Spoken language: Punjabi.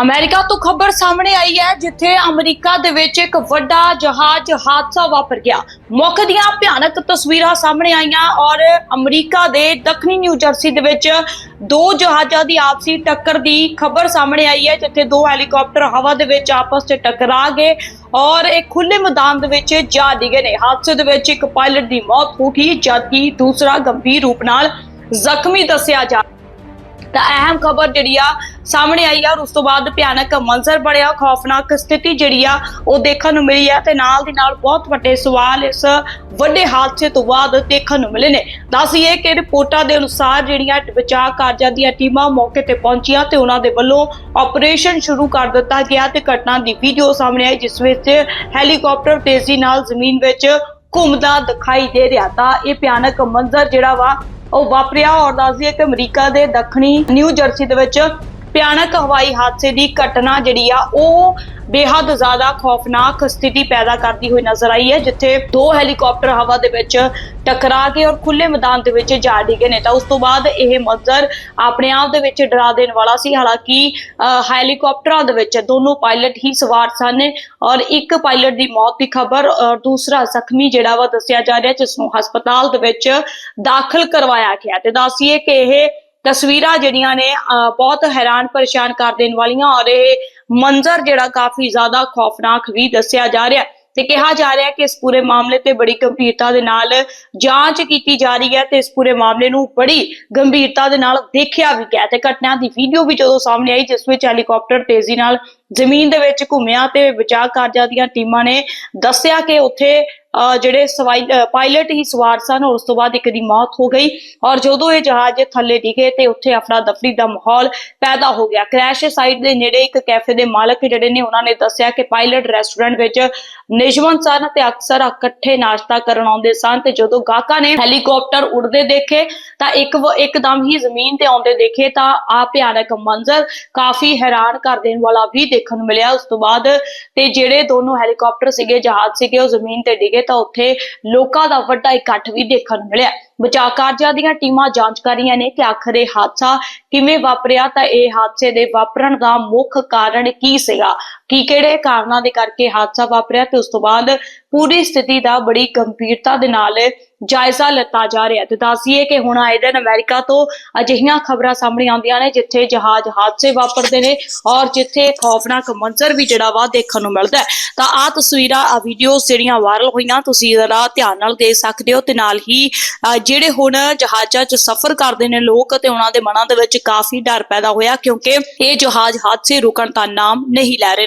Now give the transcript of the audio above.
ਅਮਰੀਕਾ ਤੋਂ ਖਬਰ ਸਾਹਮਣੇ ਆਈ ਹੈ, ਜਿੱਥੇ ਅਮਰੀਕਾ ਦੇ ਵਿੱਚ ਇੱਕ ਵੱਡਾ ਜਹਾਜ਼ ਹਾਦਸਾ ਵਾਪਰ ਗਿਆ। ਮੁੱਖ ਦੀਆਂ ਭਿਆਨਕ ਤਸਵੀਰਾਂ ਸਾਹਮਣੇ ਆਈਆਂ ਔਰ ਅਮਰੀਕਾ ਦੇ ਦੱਖਣੀ ਨਿਊ ਜਰਸੀ ਦੇ ਵਿੱਚ ਦੋ ਜਹਾਜ਼ਾਂ ਦੀ ਆਪਸੀ ਟੱਕਰ ਦੀ ਖਬਰ ਸਾਹਮਣੇ ਆਈ ਹੈ, ਜਿੱਥੇ ਦੋ ਹੈਲੀਕਾਪਟਰ ਹਵਾ ਦੇ ਵਿੱਚ ਆਪਸ 'ਚ ਟਕਰਾ ਗਏ ਔਰ ਇੱਕ ਖੁੱਲੇ ਮੈਦਾਨ ਦੇ ਵਿੱਚ ਜਾ ਡਿੱਗੇ ਨੇ। ਹਾਦਸੇ ਦੇ ਵਿੱਚ ਇੱਕ ਪਾਇਲਟ ਦੀ ਮੌਤ ਹੋ ਗਈ ਜਦਕਿ ਦੂਸਰਾ ਗੰਭੀਰ ਰੂਪ ਨਾਲ ਜ਼ਖਮੀ ਦੱਸਿਆ ਜਾ ਤਾਂ ਅਹਿਮ ਖਬਰ ਜਿਹੜੀ ਆ ਸਾਹਮਣੇ ਆਈ ਆ ਔਰ ਉਸ ਤੋਂ ਬਾਅਦ ਭਿਆਨਕ ਮੰਜ਼ਰ ਬਣਿਆ, ਖੌਫਨਾਕ ਸਥਿਤੀ ਜਿਹੜੀ ਆ, ਉਹ ਦੇਖਣ ਨੂੰ ਮਿਲੀ ਆ ਤੇ ਨਾਲ ਦੀ ਨਾਲ ਬਹੁਤ ਵੱਡੇ ਸਵਾਲ ਇਸ ਵੱਡੇ ਹਾਦਸੇ ਤੋਂ ਬਾਅਦ ਦੇਖਣ ਨੂੰ ਮਿਲੇ ਨੇ। ਦੱਸੀਏ ਕਿ ਰਿਪੋਰਟਾਂ ਦੇ ਅਨੁਸਾਰ ਜਿਹੜੀਆਂ ਬਚਾਅ ਕਾਰਜਾਂ ਦੀਆਂ ਟੀਮਾਂ ਮੌਕੇ ਤੇ ਪਹੁੰਚੀਆਂ ਤੇ ਉਹਨਾਂ ਦੇ ਵੱਲੋਂ ਆਪਰੇਸ਼ਨ ਸ਼ੁਰੂ ਕਰ ਦਿੱਤਾ ਗਿਆ ਤੇ ਘਟਨਾ ਦੀ ਵੀਡੀਓ ਸਾਹਮਣੇ ਆਈ, ਜਿਸ ਵਿੱਚ ਹੈਲੀਕਾਪਟਰ ਤੇਜ਼ੀ ਨਾਲ ਜ਼ਮੀਨ ਵਿੱਚ ਘੁੰਮਦਾ ਦਿਖਾਈ ਦੇ ਰਿਹਾ। ਤਾਂ ਇਹ ਭਿਆਨਕ ਮੰਜ਼ਰ ਜਿਹੜਾ ਵਾ, ਉਹ ਵਾਪਰਿਆ ਔਰ ਦੱਸਦੀਏ ਕਿ ਅਮਰੀਕਾ ਦੇ ਦੱਖਣੀ ਨਿਊ ਜਰਸੀ ਦੇ ਵਿੱਚ ਭਿਆਨਕ ਹਵਾਈ ਹਾਦਸੇ ਦੀ ਘਟਨਾ ਜਿਹੜੀ ਆ, ਉਹ ਬੇਹੱਦ ਜ਼ਿਆਦਾ ਖੌਫਨਾਕ ਸਥਿਤੀ ਪੈਦਾ ਕਰਦੀ ਹੋਈ ਨਜ਼ਰ ਆਈ ਹੈ, ਜਿੱਥੇ ਦੋ ਹੈਲੀਕਾਪਟਰ ਹਵਾ ਦੇ ਵਿੱਚ ਟਕਰਾ ਕੇ ਔਰ ਖੁੱਲੇ ਮੈਦਾਨ ਦੇ ਵਿੱਚ ਜਾ ਡਿੱਗੇ ਨੇ। ਤਾਂ ਉਸ ਤੋਂ ਬਾਅਦ ਇਹ ਮੰਜ਼ਰ ਆਪਣੇ ਆਪ ਦੇ ਵਿੱਚ ਡਰਾ ਦੇਣ ਵਾਲਾ ਸੀ। ਹਾਲਾਂਕਿ ਹੈਲੀਕਾਪਟਰਾਂ ਦੇ ਵਿੱਚ ਦੋਨੋਂ ਪਾਇਲਟ ਹੀ ਸਵਾਰ ਸਨ ਔਰ ਇੱਕ ਪਾਇਲਟ ਦੀ ਮੌਤ ਦੀ ਖਬਰ ਔਰ ਦੂਸਰਾ ਜ਼ਖਮੀ ਜਿਹੜਾ ਵਾ ਦੱਸਿਆ ਜਾ ਰਿਹਾ, ਜਿਸ ਨੂੰ ਹਸਪਤਾਲ ਦੇ ਵਿੱਚ ਦਾਖਲ ਕਰਵਾਇਆ ਗਿਆ। ਤੇ ਦੱਸੀਏ ਕਿ ਇਹ ਤਸਵੀਰਾਂ ਜਿਹੜੀਆਂ ਨੇ ਬਹੁਤ ਹੈਰਾਨ ਪਰੇਸ਼ਾਨ ਕਰ ਦੇਣ ਵਾਲੀਆਂ ਔਰ ਇਹ ਮੰਜ਼ਰ ਜਿਹੜਾ ਕਾਫੀ ਜ਼ਿਆਦਾ ਖੌਫਨਾਕ ਵੀ ਦੱਸਿਆ ਜਾ ਰਿਹਾ ਹੈ। ਤੇ ਕਿਹਾ ਜਾ ਰਿਹਾ ਹੈ ਕਿ ਇਸ ਪੂਰੇ ਮਾਮਲੇ ਤੇ ਬੜੀ ਗੰਭੀਰਤਾ ਦੇ ਨਾਲ ਜਾਂਚ ਕੀਤੀ ਜਾ ਰਹੀ ਹੈ ਤੇ ਇਸ ਪੂਰੇ ਮਾਮਲੇ ਨੂੰ ਬੜੀ ਗੰਭੀਰਤਾ ਦੇ ਨਾਲ ਦੇਖਿਆ ਵੀ ਗਿਆ ਤੇ ਘਟਨਾ ਦੀ ਵੀਡੀਓ ਵੀ ਜਦੋਂ ਸਾਹਮਣੇ ਆਈ, ਜਿਸ ਵਿੱਚ ਹੈਲੀਕਾਪਟਰ ਤੇਜ਼ੀ ਨਾਲ ਜ਼ਮੀਨ ਦੇ ਵਿੱਚ ਘੁੰਮਿਆ ਤੇ ਬਚਾਅ ਕਾਰਜਾਂ ਦੀਆਂ ਟੀਮਾਂ ਨੇ ਦੱਸਿਆ ਕਿ ਉੱਥੇ ਜਿਹੜੇ ਸਵਾਈ ਪਾਇਲਟ ਹੀ ਸਵਾਰ ਸਨ ਔਰ ਉਸ ਤੋਂ ਬਾਅਦ ਇੱਕ ਦੀ ਮੌਤ ਹੋ ਗਈ ਔਰ ਜਦੋਂ ਇਹ ਜਹਾਜ਼ ਥੱਲੇ ਡਿੱਗੇ ਤੇ ਉੱਥੇ ਅਫਰਾ ਦਫਰੀ ਦਾ ਮਾਹੌਲ ਪੈਦਾ ਹੋ ਗਿਆ। ਕ੍ਰੈਸ਼ ਸਾਈਟ ਦੇ ਨੇੜੇ ਇੱਕ ਕੈਫੇ ਦੇ ਮਾਲਕ ਜਿਹੜੇ ਨੇ, ਉਹਨਾਂ ਨੇ ਦੱਸਿਆ ਕਿ ਪਾਇਲਟ ਰੈਸਟੋਰੈਂਟ ਵਿੱਚ ਨਿਜਵੰਤ ਸਨ ਤੇ ਅਕਸਰ ਇਕੱਠੇ ਨਾਸ਼ਤਾ ਕਰਨ ਆਉਂਦੇ ਸਨ ਤੇ ਜਦੋਂ ਗਾਹਕਾਂ ਨੇ ਹੈਲੀਕਾਪਟਰ ਉੜਦੇ ਦੇਖੇ ਤਾਂ ਇੱਕ ਵ- ਇੱਕਦਮ ਹੀ ਜ਼ਮੀਨ ਤੇ ਆਉਂਦੇ ਦੇਖੇ ਤਾਂ ਆ ਭਿਆਨਕ ਮੰਜ਼ਰ ਕਾਫੀ ਹੈਰਾਨ ਕਰ ਦੇਣ ਵਾਲਾ ਵੀ ਦੇਖਣ ਨੂੰ ਮਿਲਿਆ। ਉਸ ਤੋਂ ਬਾਅਦ ਤੇ ਜਿਹੜੇ ਦੋਨੋਂ ਹੈਲੀਕਾਪਟਰ ਸੀਗੇ, ਜਹਾਜ਼ ਸੀਗੇ, ਉਹ ਜ਼ਮੀਨ ਤੇ ਡਿੱਗੇ ਤਾਂ ਉੱਥੇ ਲੋਕਾਂ ਦਾ ਵੱਡਾ ਇਕੱਠ ਵੀ ਦੇਖਣ ਨੂੰ ਮਿਲਿਆ। ਬਚਾਅ ਕਾਰਜਾਂ ਦੀਆਂ ਟੀਮਾਂ ਜਾਂਚ ਕਰ ਰਹੀਆਂ ਨੇ ਕਿ ਆਖਰ ਇਹ ਹਾਦਸਾ ਕਿਵੇਂ ਵਾਪਰਿਆ ਤਾਂ ਇਹ ਹਾਦਸੇ ਦੇ ਵਾਪਰਨ ਦਾ ਮੁੱਖ ਕਾਰਨ ਕੀ ਸੀਗਾ? ਕੀ ਕਿਹੜੇ ਕਾਰਨਾਂ ਦੇ ਕਰਕੇ ਹਾਦਸਾ ਵਾਪਰਿਆ ਤੇ ਉਸ ਤੋਂ ਬਾਅਦ ਪੂਰੀ ਸਥਿਤੀ ਦਾ ਬੜੀ ਗੰਭੀਰਤਾ ਦੇ ਨਾਲ ਜਾਇਜ਼ਾ ਲਿੱਤਾ ਜਾ ਰਿਹਾ ਤੇ ਦੱਸੀਏ ਕਿ ਹੁਣ ਆਏ ਦਿਨ ਅਮਰੀਕਾ ਤੋਂ ਅਜਿਹੀਆਂ ਖਬਰਾਂ ਸਾਹਮਣੇ ਆਉਂਦੀਆਂ ਨੇ ਜਿੱਥੇ ਜਹਾਜ਼ ਹਾਦਸੇ ਵਾਪਰਦੇ ਨੇ ਔਰ ਜਿੱਥੇ ਖੌਫਨਾਕ ਮੰਜ਼ਰ ਵੀ ਜਿਹੜਾ ਵਾ ਦੇਖਣ ਨੂੰ ਮਿਲਦਾ ਹੈ। ਤਾਂ ਆ ਤਸਵੀਰਾਂ ਆ ਵੀਡੀਓਜ਼ ਜਿਹੜੀਆਂ ਵਾਇਰਲ ਹੋਈਆਂ, ਤੁਸੀਂ ਜ਼ਰਾ ਧਿਆਨ ਨਾਲ ਦੇਖ ਸਕਦੇ ਹੋ ਤੇ ਨਾਲ ਹੀ ਜਿਹੜੇ ਹੁਣ ਜਹਾਜ਼ਾਂ 'ਚ ਸਫ਼ਰ ਕਰਦੇ ਨੇ ਲੋਕ ਤੇ ਉਹਨਾਂ ਦੇ ਮਨਾਂ ਦੇ ਵਿੱਚ ਕਾਫੀ ਡਰ ਪੈਦਾ ਹੋਇਆ ਕਿਉਂਕਿ ਇਹ ਜਹਾਜ਼ ਹਾਦਸੇ ਰੁਕਣ ਦਾ ਨਾਮ ਨਹੀਂ ਲੈ ਰਹੇ ਨੇ।